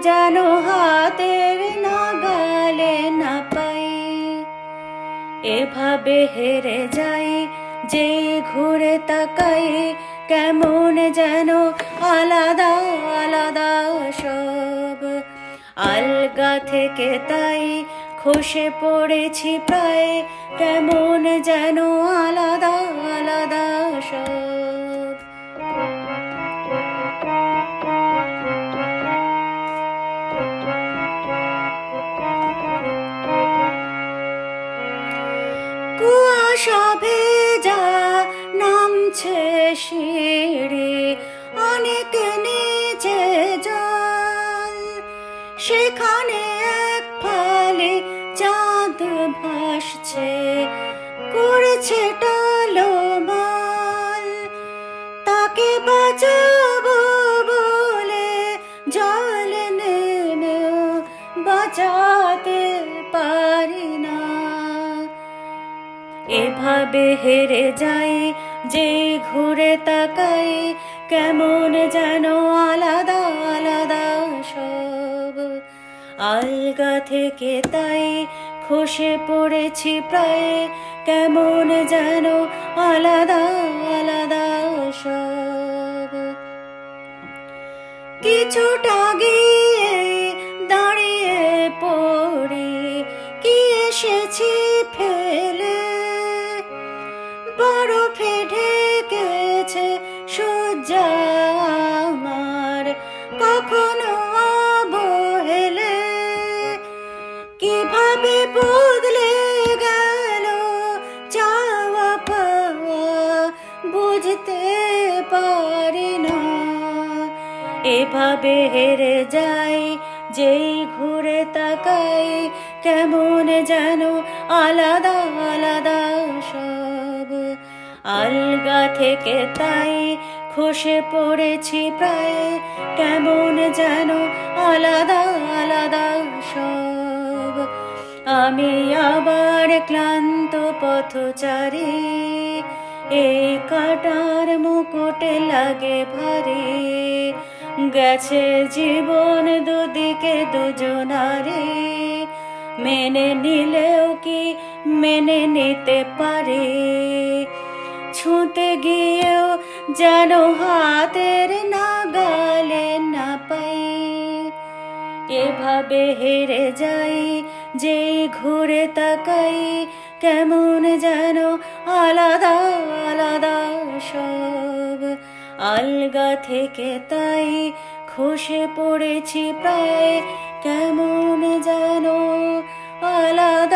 যেন হাতের নাগালে না পাই। এভাবে হেরে যাই যে ঘুরে তাকাই, কেমন যেন আলাদা আলাদা সব। আলগা থেকে তাই খসে পড়েছি প্রায়, কেমন যেন আলাদা আলাদা সব। নামছে সিঁড়ি অনেক নিচে জল। সেখানে এক ফালে চাঁদ ভাসছে। এভাবে হেরে যাই, যে ঘুরে তাকাই, কেমন যেন আলাদা আলাদা সব। আলগা থেকে তাই খসে পড়েছি প্রায়, কেমন যেন আলাদা আলাদা সব। কিছুটা গিয়ে দাঁড়িয়ে পড়ি, কি এসেছি আমার কখনো অবহেলে কীভাবে বদলে গেল চাওয়া পাওয়া বুঝতে পারি না। এভাবে হেরে যাই, যেই ঘুরে তাকাই, কেমন যেন আলাদা আলাদা সব। আলগা থেকে তাই খসে পড়েছি প্রায়। কেমন যেন আলাদা আলাদা সব। আমি আবার ক্লান্ত পথচারী। এই কাটার মুকুটে লাগে ভারী। গেছে জীবন দুদিকে দুজনারে। মেনে নিলেও কি মেনে নিতে পারে? ছুঁতে গিয়েও যেন হাতের নাগালে না পাই। এভাবে হেরে যাই, যে ঘুরে তাকাই, কেমন যেন আলাদা আলাদা সব। আলগা থেকে তাই খসে পড়েছি প্রায়, কেমন যেন আলাদা